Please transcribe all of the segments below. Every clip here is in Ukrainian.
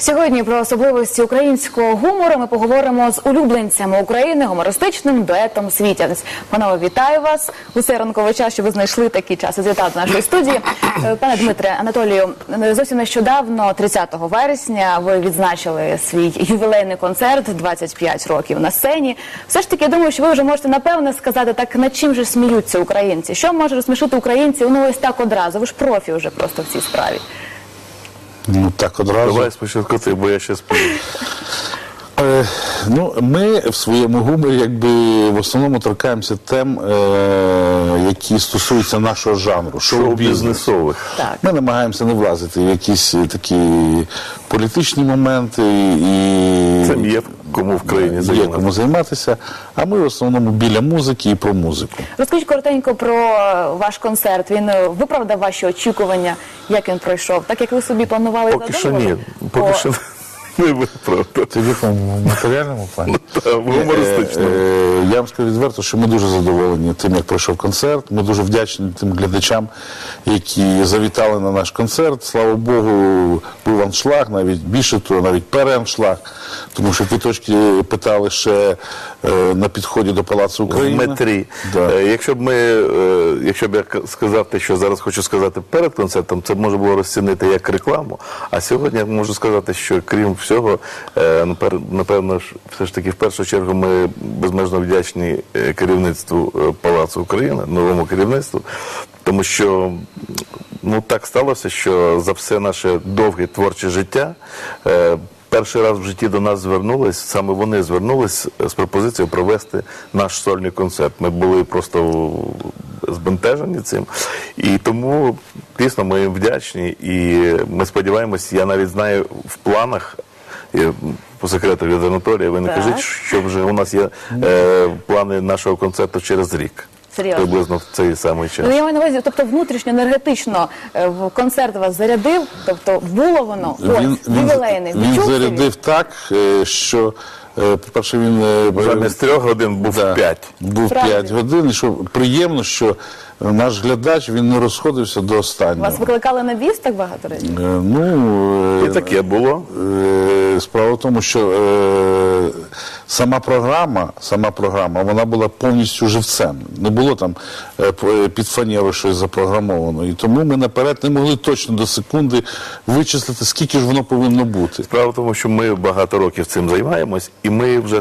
Сьогодні про особливості українського гумору ми поговоримо з улюбленцями України гумористичним дуетом Світянець. Панове, вітаю вас у цей ранковий час, що ви знайшли такий час і завітали до нашої студії. Е, Пане Дмитре Анатолію, е, зовсім нещодавно, 30 вересня, ви відзначили свій ювілейний концерт 25 років на сцені. Все ж таки, я думаю, що ви вже можете напевне сказати, так над чим же сміються українці? Що може розсмішити українців? Ну ось так одразу. Ви ж профі вже просто в цій справі. Ну так одразу. Давай спочатку ти, бо я ще сплю. Е, ну, ми в своєму гуморі якби в основному торкаємося тем, е, які стосуються нашого жанру. Шоу-бізнесових. Ми намагаємося не влазити в якісь такі політичні моменти і Це є кому в країні є займатися. кому займатися. А ми в основному біля музики і про музику. Розкажіть коротенько про е, ваш концерт. Він е, виправдав ваші очікування, як він пройшов, так як ви собі планували Поки що ні. Поки що не виправдав. Це в матеріальному плані? Та, в гумористичному. Е, е, Я вам скажу відверто, що ми дуже задоволені тим, як пройшов концерт. Ми дуже вдячні тим глядачам, які завітали на наш концерт. Слава Богу, був аншлаг, навіть більше того, навіть переаншлаг, тому що квиточки питали ще е, на підході до Палацу В метрі. Да. Якщо б ми, якщо б я сказав те, що зараз хочу сказати перед концертом, це можна було розцінити як рекламу. А сьогодні я можу сказати, що крім всього, е, напер- напевно ж, все ж таки, в першу чергу, ми безмежно вдячні е, керівництву е, Палацу України, новому керівництву, тому що ну так сталося, що за все наше довге творче життя. Перший раз в житті до нас звернулись, саме вони звернулись з пропозицією провести наш сольний концерт. Ми були просто збентежені цим. І тому дійсно ми їм вдячні. І ми сподіваємось, я навіть знаю в планах. Е, По секрету від Анатолія, ви не кажіть, що вже у нас є е, плани нашого концерту через рік. Серйозно? Приблизно в цей самий час. Ну, я маю на увазі, тобто внутрішньо енергетично е, концерт вас зарядив, тобто було воно Він, ось, ювілейний. він, він Відчув зарядив так, е, що, е, по-перше, він е, Замість трьох годин був Да, п'ять. Був Правильно. 5 годин, і що приємно, що наш глядач він не розходився до останнього. Вас викликали на біс так багато разів? Е, Ну, І е, таке було. е, справа в тому, що е, сама програма, сама програма, вона була повністю живцем. Не було там е, п- під фанеру щось запрограмовано. І тому ми наперед не могли точно до секунди вичислити, скільки ж воно повинно бути. Справа в тому, що ми багато років цим займаємось, і ми вже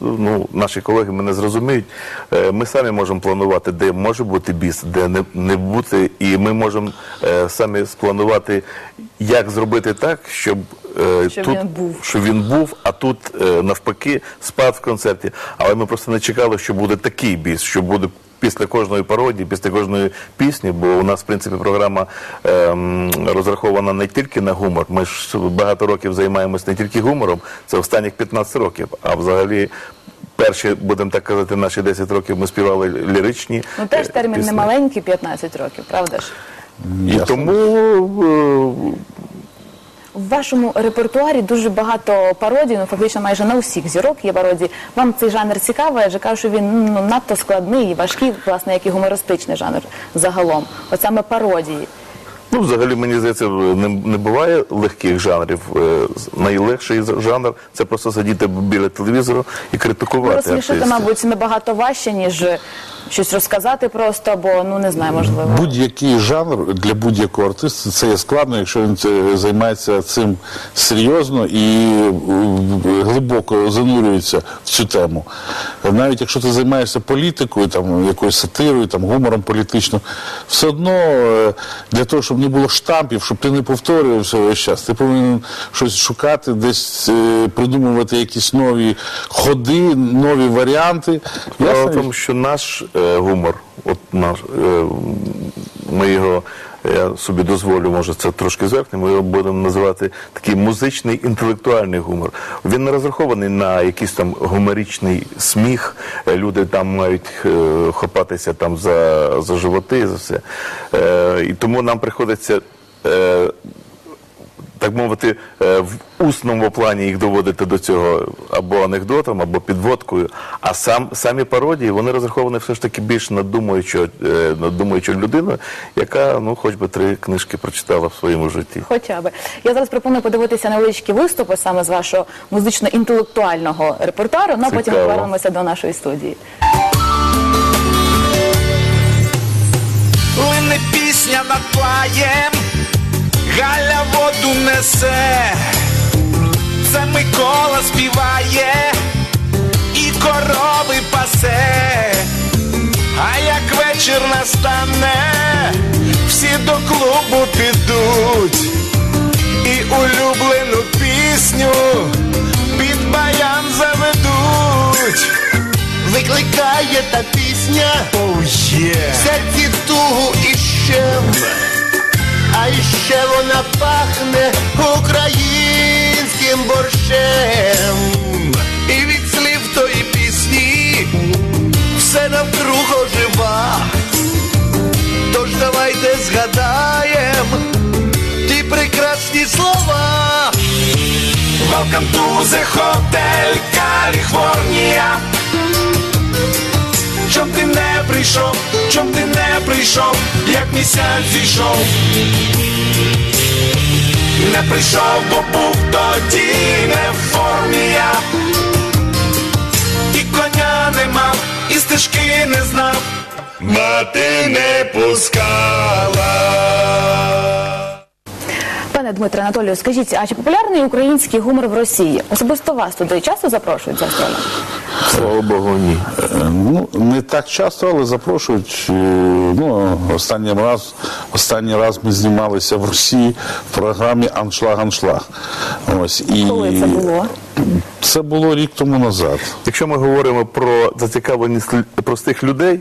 ну, наші колеги мене зрозуміють. е, Ми самі можемо планувати, де може бути біс, де не, не бути, і ми можемо е, самі спланувати, як зробити так, щоб. Е, Щоб тут, він був. щоб він був, а тут е, навпаки спад в концерті. Але ми просто не чекали, що буде такий біс, що буде після кожної пародії, після кожної пісні, бо у нас, в принципі, програма ем, розрахована не тільки на гумор. Ми ж багато років займаємось не тільки гумором, це останніх 15 років, а взагалі. Перші, будемо так казати, наші 10 років ми співали ліричні. Ну теж е, термін пісні. не маленький, 15 років, правда ж? І Ясно. тому В вашому репертуарі дуже багато пародій, ну фактично майже на усіх зірок є пародії. Вам цей жанр цікавий, адже кажу, що він ну, надто складний і важкий, власне, як і гумористичний жанр загалом. От саме пародії. Ну, взагалі, мені здається, не, не буває легких жанрів. Е, Найлегший жанр це просто сидіти біля телевізору і Ну, критикувати. розсмішити, артистів. мабуть, набагато важче, ніж щось розказати просто, або ну не знаю, можливо. Будь-який жанр для будь-якого артиста це є складно, якщо він це- займається цим серйозно і е, глибоко занурюється в цю тему. Навіть якщо ти займаєшся політикою, там якоюсь сатирою, там гумором політичним, все одно е, для того, щоб не було штампів, щоб ти не повторювався весь час, ти повинен щось шукати, десь е, придумувати якісь нові ходи, нові варіанти. Справа в тому, що наш е, гумор, от наш, е, ми його, я собі дозволю, може це трошки зверхне, ми його будемо називати такий музичний інтелектуальний гумор. Він не розрахований на якийсь там гуморичний сміх. Е, Люди там мають хопатися там за, за животи, за все. І тому нам приходиться. Так мовити, е, в усному плані їх доводити до цього або анекдотом, або підводкою. А сам самі пародії вони розраховані все ж таки більш на думаючу, е, на думаючу людину, яка ну хоч би три книжки прочитала в своєму житті. Хоча би. Я зараз пропоную подивитися невеличкі виступи саме з вашого музично-інтелектуального репертуару, ну а потім повернемося до нашої студії. Лине пісня над плаєм, Галя воду несе, це Микола співає і корови пасе. А як вечір настане, всі до клубу підуть і улюблену пісню під баян заведуть. Викликає та пісня Oh yeah. в серці тугу а іще вона пахне українським борщем. І від слів тої пісні Все навкруг ожива, тож давайте згадаєм ті прекрасні слова. Welcome to the Hotel California прийшов, чом ти не прийшов, як місяць зійшов Не прийшов, бо був тоді не в формі я І коня не мав, і стежки не знав Мати не пускала Пане Дмитре Анатолію, скажіть, а чи популярний український гумор в Росії? Особисто вас туди часто запрошують за столом? Слава Богу, ні. Е, Ну, не так часто, але запрошують. Е, Ну, останній раз, останній раз ми знімалися в Росії в програмі Аншлаг Аншлаг. Ось і Коли це було? Це було рік тому назад. Якщо ми говоримо про зацікавленість простих людей,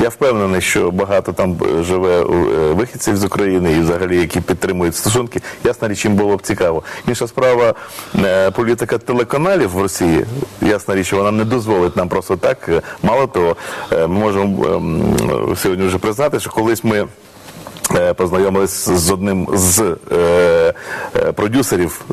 я впевнений, що багато там е, живе е, вихідців з України і взагалі, які підтримують стосунки. Ясна річ, їм було б цікаво. Інша справа е, політика телеканалів в Росії. Ясна річ, вона не дозволить нам просто так. Мало того, ми можемо ем, сьогодні вже признати, що колись ми. Познайомились з одним з е, продюсерів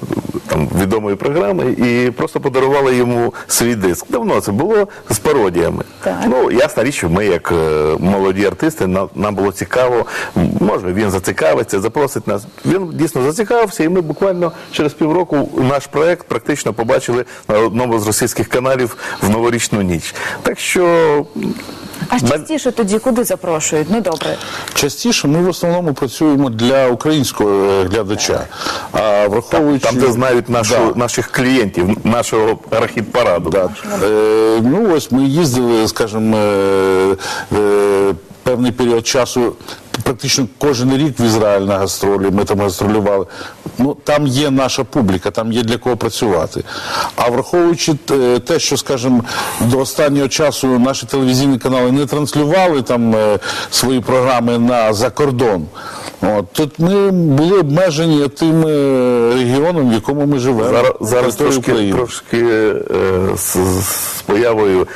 там відомої програми і просто подарували йому свій диск. Давно це було з пародіями. Так. Ну ясна річ, що ми, як е, молоді артисти, на- нам було цікаво. Може, він зацікавиться, запросить нас. Він дійсно зацікавився, і ми буквально через півроку наш проект практично побачили на одному з російських каналів в новорічну ніч. Так що А частіше тоді куди запрошують? Ну добре. Частіше ми в основному працюємо для українського е, глядача. А враховуючи там, де знають нашу, Да. наших клієнтів, нашого рахіт-параду. Да. Е, ну ось ми їздили, скажімо, е, е, певний період часу. Практично кожен рік в Ізраїль на гастролі, ми там гастролювали. Ну там є наша публіка, там є для кого працювати. А враховуючи е, те, що, скажімо, до останнього часу наші телевізійні канали не транслювали там е, свої програми на за кордон. От тут ми були обмежені тим е, регіоном, в якому ми живемо. Зараз, зараз трошки, трошки е, з, з появою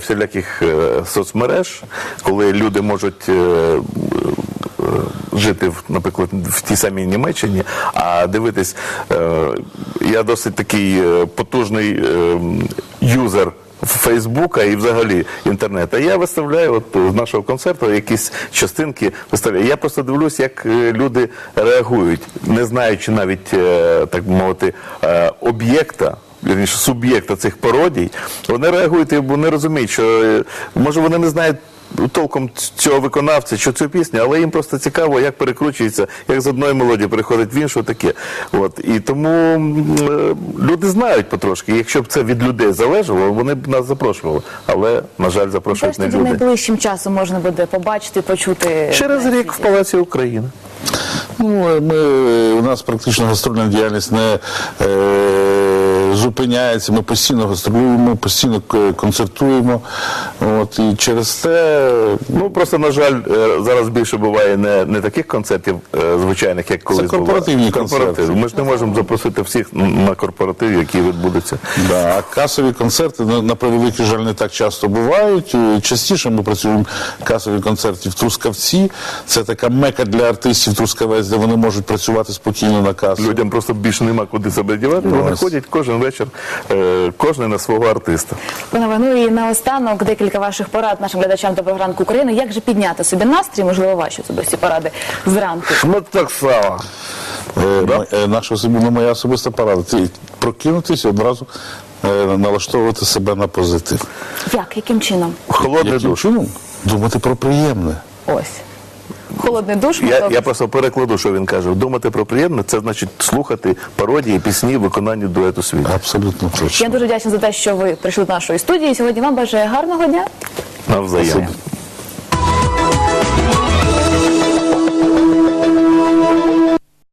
всіляких соцмереж, коли люди можуть. е, Жити, в, наприклад, в тій самій Німеччині, а дивитись, е, я досить такий е, потужний е, юзер Фейсбука і взагалі інтернету. Я виставляю от з нашого концерту якісь частинки виставляю. Я просто дивлюсь, як е, люди реагують, не знаючи навіть е, так би мовити е, об'єкта. Вірніше, суб'єкта цих пародій, вони реагують і вони розуміють, що е, може вони не знають толком цього виконавця, що цю пісню, але їм просто цікаво, як перекручується, як з одної мелодії переходить в іншу таке. От і тому е, люди знають потрошки. Якщо б це від людей залежало, вони б нас запрошували. Але на жаль, запрошують не тоді люди. найближчим часом можна буде побачити, почути Через рік в? Палаці України. Ну, е, ми, у нас практично гастрольна діяльність не, е, е, зупиняється. Ми постійно гастролюємо, постійно концертуємо. От, і через те Ну просто на жаль, е, зараз більше буває не, не таких концертів е, звичайних, як колись корпоративні бувало. концерти. Ми ж не можемо запросити всіх на корпоратив, які відбудуться. Да, а касові концерти, на, на превеликий жаль, не так часто бувають. Е, Частіше ми працюємо касові концерти в Трускавці. Це така мека для артистів Трускавець, де вони можуть працювати спокійно на касу. Людям просто більше нема куди себе дівати. Вони ходять кожен вечір, е, кожен на свого артиста. Панове, ну і наостанок декілька ваших порад нашим глядачам Доброго ранку України. Як же підняти собі настрій, можливо, ваші особисті поради зранку? Шматок сала. Е, мо- е, Наша особи- ну, моя особиста порада. Ти прокинутися одразу е, налаштовувати себе на позитив. Як? Яким чином? Холодний Яким душ. чином? Думати про приємне. Ось. Холодний душ, Я, я просто перекладу, що він каже. Думати про приємне, це значить слухати пародії, пісні, виконання дуету світу. Абсолютно Я дуже вдячна за те, що ви прийшли до нашої студії. Сьогодні вам бажаю гарного дня. Навзаєм.